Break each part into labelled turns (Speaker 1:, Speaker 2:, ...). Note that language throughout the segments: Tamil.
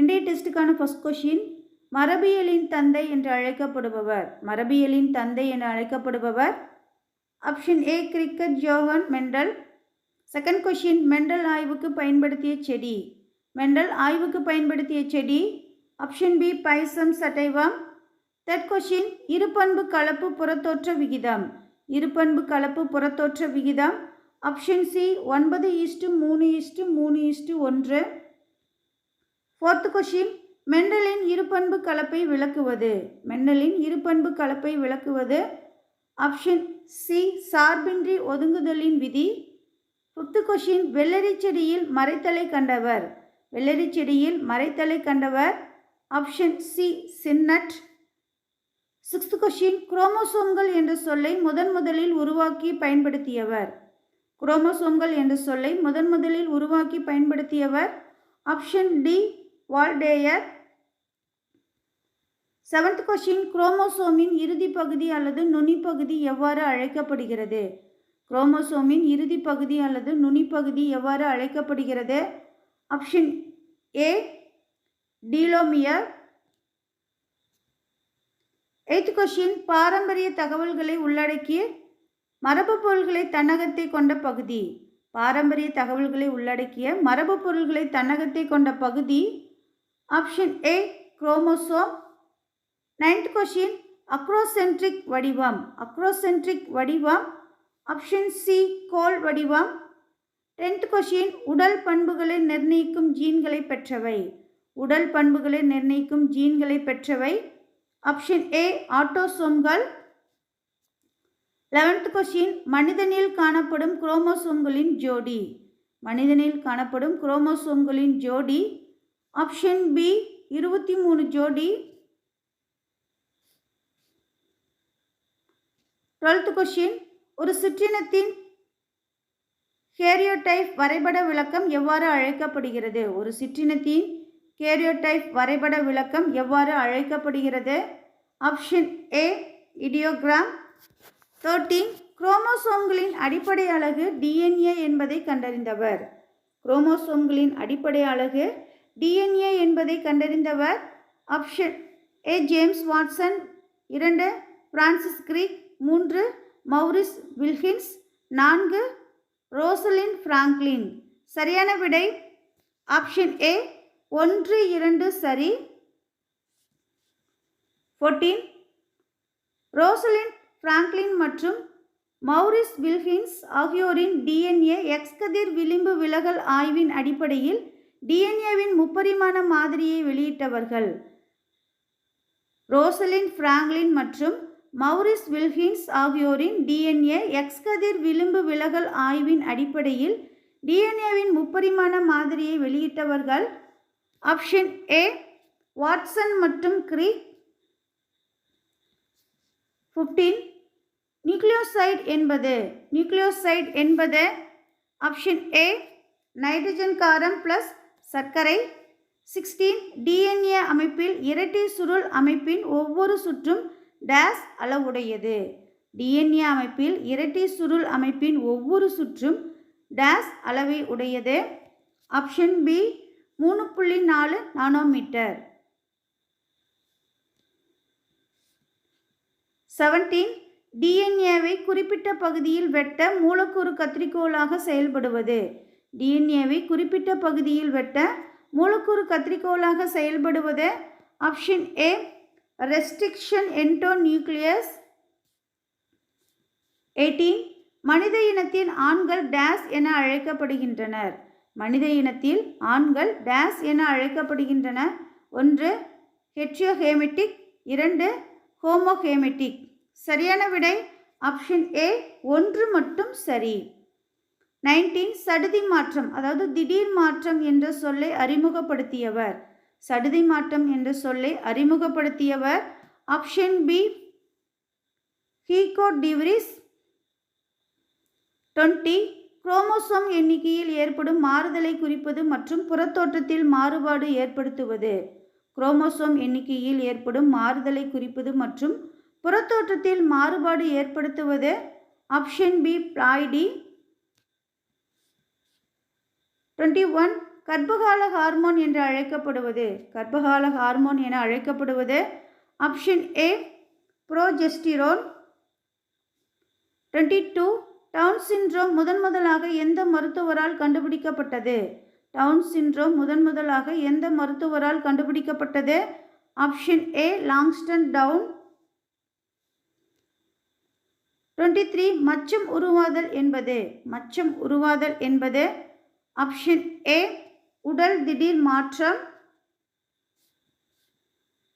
Speaker 1: இன்றைய டெஸ்ட்டுக்கான ஃபர்ஸ்ட் கொஷின் மரபியலின் தந்தை என்று அழைக்கப்படுபவர். மரபியலின் தந்தை என்று அழைக்கப்படுபவர் option A Gregor Johann Mendel second question Mendel ஆய்வுக்கு பயன்படுத்திய செடி. மெண்டல் ஆய்வுக்கு பயன்படுத்திய செடி option B pisum sativum third question இருபண்பு கலப்பு புறத்தோற்ற விகிதம். இருபண்பு கலப்பு புறத்தோற்ற விகிதம் ஆப்ஷன் சி ஒன்பது ஈஸ்ட்டு மூணு ஈஸ்ட்டு மூணு ஈஸ்ட்டு ஒன்று. ஃபோர்த்து கொஷின் மெண்டலின் இருபண்பு கலப்பை விளக்குவது. மெண்டலின் இருபண்பு கலப்பை விளக்குவது ஆப்ஷன் சி சார்பின்றி ஒதுங்குதலின் விதி. ஃபிஃப்த்து கொஷின் வெள்ளரி செடியில் மறைத்தலை கண்டவர். வெள்ளரி செடியில் மறைத்தலை கண்டவர். ஆப்ஷன் சி சின்னட். சிக்ஸ்த் கொஷின் குரோமோசோம்கள் என்ற சொல்லை முதன் முதலில் உருவாக்கி பயன்படுத்தியவர். குரோமோசோம்கள் என்ற சொல்லை முதன் முதலில் உருவாக்கி பயன்படுத்தியவர். Option D Waldeyer seventh question குரோமோசோமின் இறுதி பகுதி அல்லது நுனிப்பகுதி எவ்வாறு அழைக்கப்படுகிறது? குரோமோசோமின் இறுதி பகுதி அல்லது நுனிப்பகுதி எவ்வாறு அழைக்கப்படுகிறது? Option A telomere eighth question பாரம்பரிய தகவல்களை உள்ளடக்கிய மரபு பொருள்களை தன்னகத்தை கொண்ட பகுதி. பாரம்பரிய தகவல்களை உள்ளடக்கிய மரபு பொருள்களை தன்னகத்தை கொண்ட பகுதி option A chromosome. Ninth question acrocentric வடிவம். அக்ரோசென்ட்ரிக் வடிவம். ஆப்ஷன் சி கோல் வடிவம். டென்த் கொஷின் உடல் பண்புகளை நிர்ணயிக்கும் ஜீன்களை பெற்றவை. உடல் பண்புகளை நிர்ணயிக்கும் ஜீன்களை பெற்றவை. Option A autosomes. Eleventh question மனிதனில் காணப்படும் குரோமோசோம்களின் ஜோடி. மனிதனில் காணப்படும் குரோமோசோம்களின் ஜோடி. ஆப்ஷன் பி இருபத்தி மூணு ஜோடி. டுவெல்த் கொஷின் ஒரு சிற்றினத்தின் கேரியோடைப் வரைபட விளக்கம் எவ்வாறு அழைக்கப்படுகிறது? ஒரு சிற்றினத்தின் கேரியோடைப் வரைபட விளக்கம் எவ்வாறு அழைக்கப்படுகிறது? ஆப்ஷன் ஏ இடியோகிராம். தேர்ட்டீன் குரோமோசோம்களின் அடிப்படை அழகு டிஎன்ஏ என்பதை கண்டறிந்தவர். குரோமோசோம்களின் அடிப்படை அழகு டிஎன்ஏ என்பதை கண்டறிந்தவர் ஆப்ஷன் ஏ ஜேம்ஸ் வாட்சன் இரண்டு பிரான்சிஸ் கிரீக் மூன்று மௌரிஸ் வில்ஹின்ஸ் நான்கு ரோசலின் ஃப்ராங்க்லின் சரியான விடை ஆப்ஷன் ஏ ஒன்று இரண்டு சரி. ஃபோர்டீன் ரோசலின் ஃப்ராங்க்லின் மற்றும் மௌரிஸ் வில்ஹின்ஸ் ஆகியோரின் டிஎன்ஏ எக்ஸ்கதிர் விளிம்பு விலகல் ஆய்வின் அடிப்படையில் டிஎன்ஏவின் முப்பரிமாண மாதிரியை வெளியிட்டவர்கள் ரோசலின் ஃப்ராங்க்லின் மற்றும் மௌரிஸ் வில்ஹின்ஸ் ஆகியோரின் டிஎன்ஏ எக்ஸ் கதிர் விளிம்பு விலகல் ஆய்வின் அடிப்படையில் டிஎன்ஏவின் முப்பரிமாண மாதிரியை வெளியிட்டவர்கள் ஆப்ஷன் ஏ வாட்சன் மற்றும் கிரீக். ஃபிஃப்டீன் நியூக்ளியோசைட் என்பது நியூக்ளியோசைட் என்பது ஆப்ஷன் ஏ நைட்ரஜன் காரம் ப்ளஸ் சர்க்கரை. சிக்ஸ்டீன் டிஎன்ஏ அமைப்பில் இரட்டை சுருள் அமைப்பின் ஒவ்வொரு சுற்றும் டேஸ் அளவுடையது. டிஎன்ஏ அமைப்பில் இரட்டை சுருள் அமைப்பின் ஒவ்வொரு சுற்றும் டேஸ் அளவை உடையது. ஆப்ஷன் பி மூணு புள்ளி நாலு நானோமீட்டர். செவன்டீன் டிஎன்ஏவை குறிப்பிட்ட பகுதியில் வெட்ட மூலக்கூறு கத்திரிக்கோளாக செயல்படுவது. டிஎன்ஏவை குறிப்பிட்ட பகுதியில் வெட்ட மூலக்கூறு கத்திரிக்கோளாக செயல்படுவது option A restriction endonuclease eighteen மனித இனத்தின் ஆண்கள் டேஸ் என அழைக்கப்படுகின்றனர். மனித இனத்தில் ஆண்கள் டேஸ் என அழைக்கப்படுகின்றன. ஒன்று ஹெட்ரியோஹேமெட்டிக் இரண்டு ஹோமோஹேமெட்டிக் சரியான விடை ஆப்ஷன் ஏ ஒன்று மட்டும் சரி. நைன்டீன் சடுதி மாற்றம் அதாவது திடீர் மாற்றம் என்ற சொல்லை அறிமுகப்படுத்தியவர். சடுதி மாற்றம் என்ற சொல்லை அறிமுகப்படுத்தியவர் option B Hugo de Vries. Twenty chromosome எண்ணிக்கையில் ஏற்படும் மாறுதலை குறிப்பது மற்றும் புறத்தோற்றத்தில் மாறுபாடு ஏற்படுத்துவது. குரோமோசோம் எண்ணிக்கையில் ஏற்படும் மாறுதலை குறிப்பது மற்றும் புறத்தோற்றத்தில் மாறுபாடு ஏற்படுத்துவது option B ploidy. Twenty one கர்ப்பகால hormone என்று அழைக்கப்படுவது. கர்ப்பகால ஹார்மோன் என அழைக்கப்படுவது option A progesterone twenty two Down syndrome முதன் முதலாக எந்த மருத்துவரால் கண்டுபிடிக்கப்பட்டது? டவுன் சின்ட்ரோம் முதன் முதலாக எந்த மருத்துவரால் கண்டுபிடிக்கப்பட்டது? Option A Langdon Down twenty three மச்சம் உருவாதல் என்பது. மச்சம் உருவாதல் என்பது ஆப்ஷன் ஏ உடல் திடீர் மாற்றம்.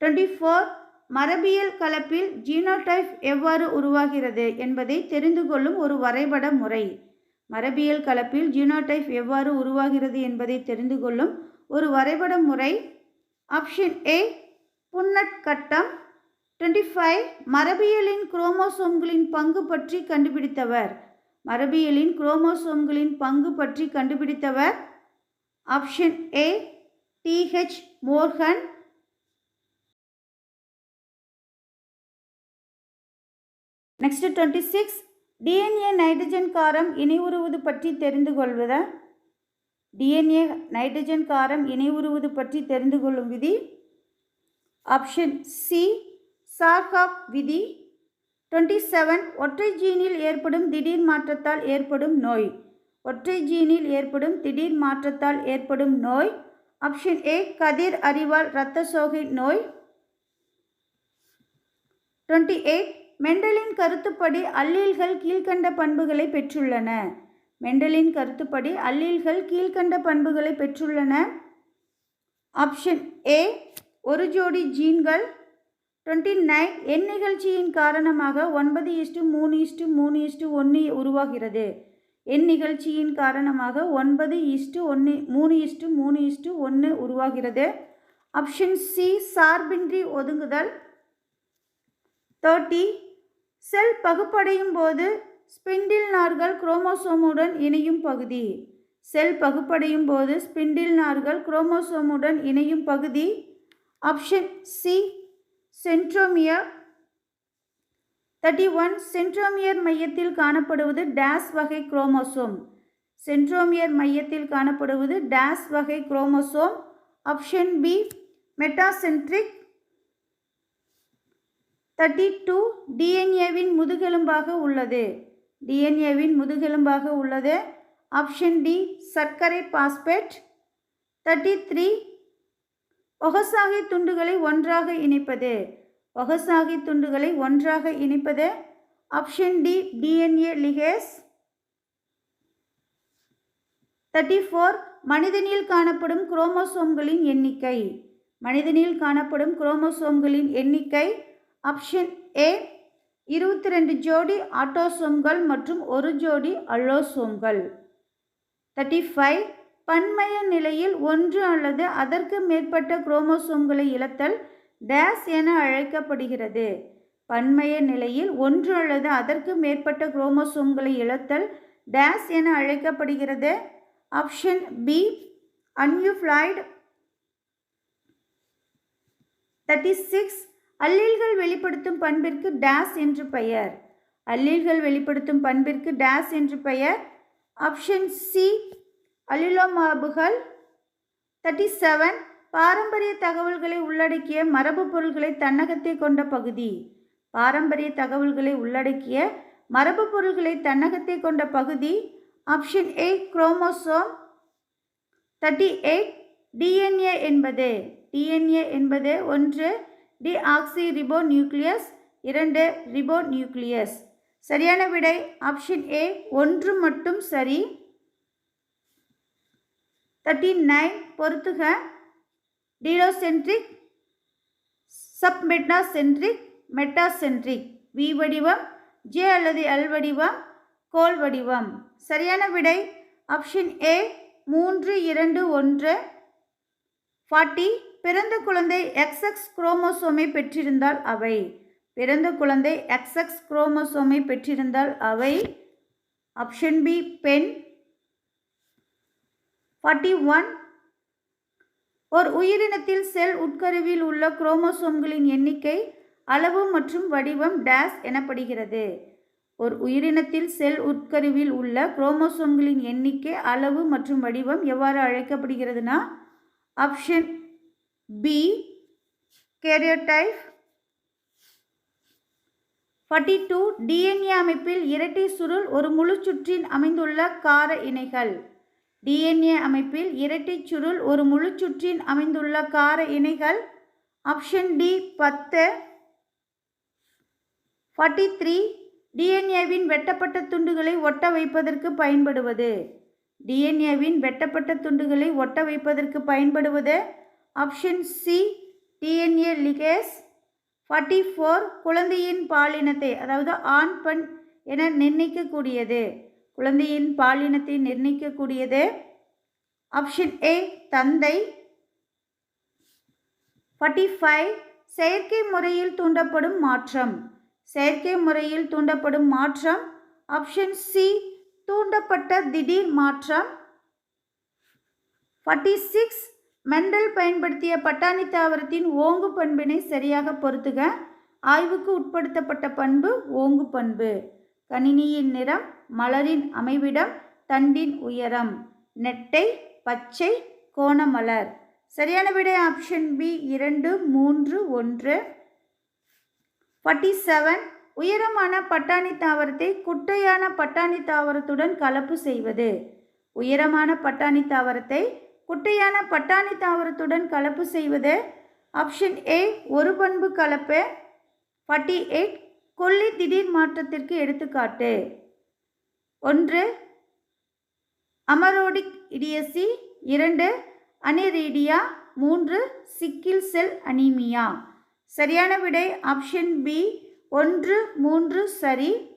Speaker 1: டுவெண்ட்டி ஃபோர் மரபியல் கலப்பில் ஜீனோடைப் எவ்வாறு உருவாகிறது என்பதை தெரிந்து கொள்ளும் ஒரு வரைபட முறை. மரபியல் கலப்பில் ஜீனோடைப் எவ்வாறு உருவாகிறது என்பதை தெரிந்து கொள்ளும் ஒரு வரைபட முறை. ஆப்ஷன் ஏ புன்னட் கட்டம். டுவெண்ட்டி ஃபைவ் மரபியலின் குரோமோசோம்களின் பங்கு பற்றி கண்டுபிடித்தவர். மரபியலின் குரோமோசோம்களின் பங்கு பற்றி கண்டுபிடித்தவர் option A T H Morgan. Next twenty six DNA nitrogen காரம் இணைவுறுவது பற்றி தெரிந்து கொள்வத. டிஎன்ஏ நைட்ரஜன் காரம் இணைவுறுவது பற்றி தெரிந்து கொள்ளும் விதி. ஆப்ஷன் சி சார்காப் விதி டுவெண்ட்டி செவன் ஒற்றை ஜீனில் ஏற்படும் திடீர் மாற்றத்தால் ஏற்படும் நோய். ஒற்றை ஜீனில் ஏற்படும் திடீர் மாற்றத்தால் ஏற்படும் நோய். ஆப்ஷன் ஏ கதிர் அறிவால் இரத்த சோகை நோய். டுவெண்ட்டி எயிட் மெண்டலின் கருத்துப்படி அல்லீல்கள் கீழ்கண்ட பண்புகளை பெற்றுள்ளன. மெண்டலின் கருத்துப்படி அல்லீல்கள் கீழ்கண்ட பண்புகளை பெற்றுள்ளன. ஆப்ஷன் ஏ ஒரு ஜோடி ஜீன்கள். டுவெண்ட்டி நைன் எண் நிகழ்ச்சியின் காரணமாக ஒன்பது இஸ்டு மூணு இஸ்டு மூணு இஸ்டு ஒன்று உருவாகிறது. என் நிகழ்ச்சியின் காரணமாக ஒன்பது இஸ்டு ஒன்று மூணு இஸ்டு மூணு இஸ்டு ஒன்று உருவாகிறது. ஆப்ஷன் சி சார்பின்றி ஒதுங்குதல். தேர்ட்டி செல் பகுப்படையும் போது ஸ்பிண்டில் நார்கள் குரோமோசோமுடன் இணையும் பகுதி. செல் பகுப்படையும் போது ஸ்பிண்டில் நார்கள் குரோமோசோமுடன் இணையும் பகுதி. Option C centromere thirty one centromere மையத்தில் காணப்படுவது டேஸ் வகை குரோமோசோம். சென்ட்ரோமியர் மையத்தில் காணப்படுவது டேஸ் வகை chromosome. Option B metacentric thirty two டிஎன்ஏவின் முதுகெலும்பாக உள்ளது. டிஎன்ஏவின் முதுகெலும்பாக உள்ளது. ஆப்ஷன் டி சர்க்கரை பாஸ்பேட் தேர்ட்டி த்ரீ ஒகசாகி துண்டுகளை ஒன்றாக இணைப்பது. ஒகசாகி துண்டுகளை ஒன்றாக இணைப்பது. Option D DNA ligase. Thirty four மனிதனில் காணப்படும் குரோமோசோம்களின் எண்ணிக்கை. மனிதனில் காணப்படும் குரோமோசோம்களின் எண்ணிக்கை. ஆப்ஷன் ஏ இருபத்தி ரெண்டு ஜோடி ஆட்டோசோம்கள் மற்றும் ஒரு ஜோடி அல்லோசோம்கள். தேர்ட்டி ஃபைவ் பன்மய நிலையில் ஒன்று அல்லது அதற்கு மேற்பட்ட குரோமோசோம்களை இழத்தல் டேஸ் என அழைக்கப்படுகிறது. பன்மய நிலையில் ஒன்று அல்லது அதற்கு மேற்பட்ட குரோமோசோம்களை இழத்தல் டேஸ் என அழைக்கப்படுகிறது. Option B aneuploidy thirty six அல்லீல்கள் வெளிப்படுத்தும் பண்பிற்கு டேஸ் என்று பெயர். அல்லீல்கள் வெளிப்படுத்தும் பண்பிற்கு டேஸ் என்று பெயர். ஆப்ஷன் சி அல்லிலோமாபுகள் தேர்ட்டி செவன் பாரம்பரிய தகவல்களை உள்ளடக்கிய மரபு பொருள்களை தன்னகத்தை கொண்ட பகுதி. பாரம்பரிய தகவல்களை உள்ளடக்கிய மரபு பொருள்களை தன்னகத்தை கொண்ட பகுதி. Option A chromosome thirty eight DNA என்பது டிஎன்ஏ என்பது ஒன்று டிஆக்சி ரிபோ நியூக்ளியஸ் இரண்டு ரிபோ நியூக்ளியஸ் சரியான விடை ஆப்ஷன் ஏ ஒன்று மட்டும் சரி. தேர்ட்டி நைன் பொறுத்துக. டீரோசென்ட்ரிக் சப்மெட்டாசென்ட்ரிக் மெட்டாசென்ட்ரிக் வி வடிவம் ஜே அல்லது எல் வடிவம் கோல் வடிவம். சரியான விடை ஆப்ஷன் ஏ மூன்று இரண்டு ஒன்று. ஃபார்ட்டி பிறந்த குழந்தை எக்ஸ்எக்ஸ் குரோமோசோமை பெற்றிருந்தால் அவை. பிறந்த குழந்தை எக்ஸ்எக்ஸ் குரோமோசோமை பெற்றிருந்தால் அவை. ஆப்ஷன் பி பெண். ஒன் ஒரு உயிரினத்தில் செல் உட்கருவில் உள்ள குரோமோசோம்களின் எண்ணிக்கை அளவு மற்றும் வடிவம் டேஸ் எனப்படுகிறது. ஒரு உயிரினத்தில் செல் உட்கருவில் உள்ள குரோமோசோம்களின் எண்ணிக்கை அளவு மற்றும் வடிவம் எவ்வாறு அழைக்கப்படுகிறதுனா option B karyotype forty two DNA அமைப்பில் இரட்டை சுருள் ஒரு முழு சுற்றின் அமைந்துள்ள கார இணைகள். டிஎன்ஏ அமைப்பில் இரட்டை சுருள் ஒரு முழு சுற்றின் அமைந்துள்ள கார இணைகள் ஆப்ஷன் டி பத்து ஃபார்ட்டி த்ரீ டிஎன்ஏவின் வெட்டப்பட்ட துண்டுகளை ஒட்ட வைப்பதற்கு பயன்படுவது. டிஎன்ஏவின் வெட்டப்பட்ட துண்டுகளை ஒட்ட வைப்பதற்கு பயன்படுவது. Option C DNA ligase. Forty four குழந்தையின் பாலினத்தை அதாவது ஆண் பெண் என நிர்ணயிக்கக்கூடியது. குழந்தையின் பாலினத்தை நிர்ணயிக்கக்கூடியது. ஆப்ஷன் ஏ தந்தை. ஃபார்ட்டி ஃபைவ் செயற்கை முறையில் தூண்டப்படும் மாற்றம். செயற்கை முறையில் தூண்டப்படும் மாற்றம். ஆப்ஷன் சி தூண்டப்பட்ட திடீர் மாற்றம். ஃபார்ட்டி சிக்ஸ் மெண்டல் பயன்படுத்திய பட்டாணி தாவரத்தின் ஓங்கு பண்பினை சரியாக பொருத்துக. ஆய்வுக்கு உட்படுத்தப்பட்ட பண்பு ஓங்கு பண்பு. கணினியின் நிறம் மலரின் அமைவிடம் தண்டின் உயரம். நெட்டை பச்சை கோணமலர் சரியான விடை ஆப்ஷன் பி இரண்டு மூன்று ஒன்று. ஃபார்ட்டி செவன் உயரமான பட்டாணி தாவரத்தை குட்டையான பட்டாணி தாவரத்துடன் கலப்பு செய்வது. உயரமான பட்டாணி தாவரத்தை குட்டையான பட்டாணி தாவரத்துடன் கலப்பு செய்வது. ஆப்ஷன் ஏ ஒரு பண்பு கலப்பு. ஃபார்ட்டி எயிட் கொல்லி திடீர் மாற்றத்திற்கு எடுத்துக்காட்டு. ஒன்று அமரோடிக் இடியசி. இரண்டு அனிரீடியா. மூன்று சிக்கில் செல் அனீமியா. சரியான விடை ஆப்ஷன் பி. ஒன்று மூன்று சரி.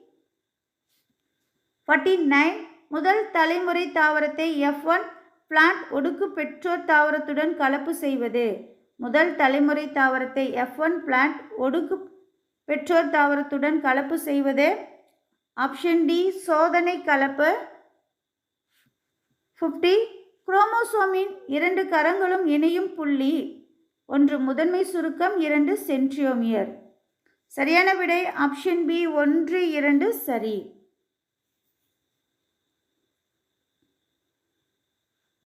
Speaker 1: ஃபார்ட்டி நைன் முதல் தலைமுறை தாவரத்தை எஃப் ஒன் பிளான்ட் ஒடுக்கு பெற்றோர் தாவரத்துடன் கலப்பு செய்வது. முதல் தலைமுறை தாவரத்தை எஃப் ஒன் பிளான்ட் ஒடுக்கு பெற்றோர் தாவரத்துடன் கலப்பு செய்வது. ஆப்ஷன் டி சோதனை கலப்பு. ஃபிஃப்டி குரோமோசோமின் இரண்டு கரங்களும் இணையும் புள்ளி. ஒன்று முதன்மை சுருக்கம் இரண்டு சென்ட்ரியோமியர். சரியான விடை ஆப்ஷன் பி ஒன்று இரண்டு சரி.